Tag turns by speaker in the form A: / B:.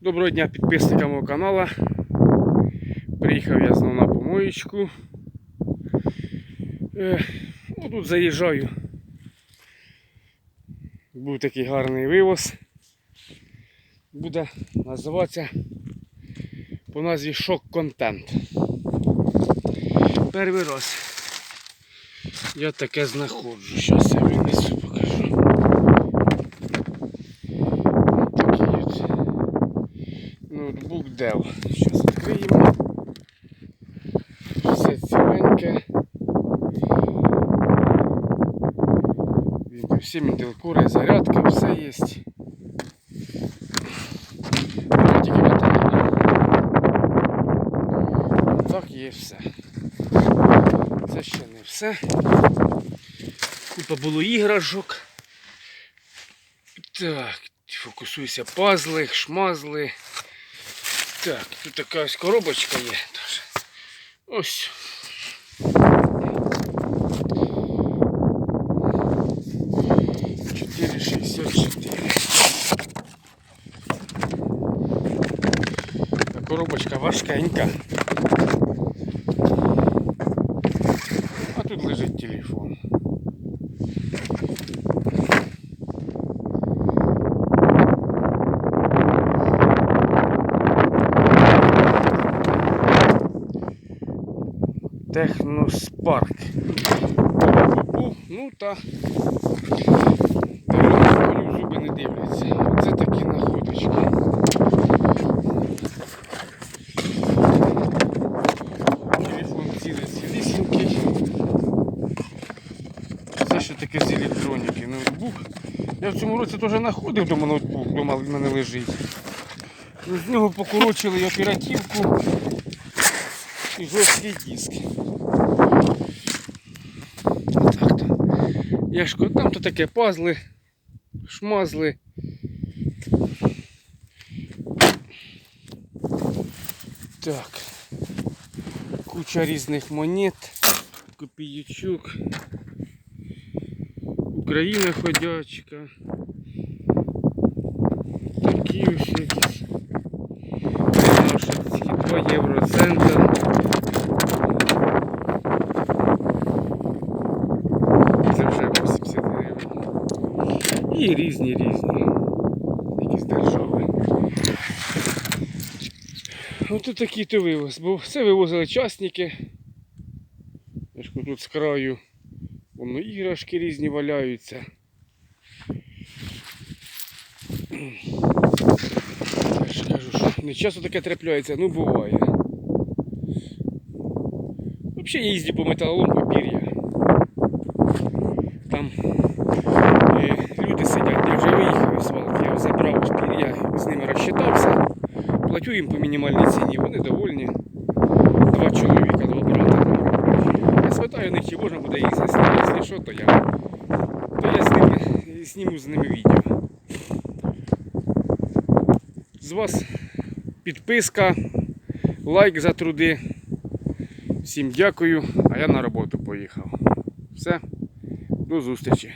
A: Доброго дня підписникам мого каналу. Приїхав я знову на помоєчку. Е, ну, тут заїжджаю. Був такий гарний вивоз. Буде називатися по назві шок-контент. Перший раз я таке знаходжу. Зараз я винесу, Dell. Зараз відкриємо. Все ціленьке. Всі міндилкури, зарядка, все є. Так є все. Це ще не все. Купа було іграшок. Так, фокусуйся, пазли, шмазли. Так, тут така ось коробочка є. Теж. Ось. Чотири шістдесят чотири. Та Коробочка важкенька. А тут лежить телефон. Техноспарк. Ну та Дивлюсь, зуби не дивляться. Це такі находочки. Телефон цілий цілісінький. Це що таке з електроніки? Ноутбук. Я в цьому році теж знаходив дома ноутбук, дома в мене лежить. З нього покорочили оперативку і жорсткий диск. Отак то. Я ж там то таке пазли, шмазли. Так. Куча різних монет, копійочок. Україна ходячка. Такі ось якісь. І різні різні. Якісь держави. Ось такий то вивоз. Бо це вивозили частники. Я ж тут з краю. Воно іграшки різні валяються. Я ж кажу, що не часто таке трапляється, ну буває. Взагалі я їздю по металолом Платю їм по мінімальній ціні, вони довольні. Два чоловіка, два брата. Я спитаю них, чи можна буде їх засняти, якщо що, то я, то я з ними, зніму з ними відео. З вас підписка, лайк за труди. Всім дякую, а я на роботу поїхав. Все, до зустрічі.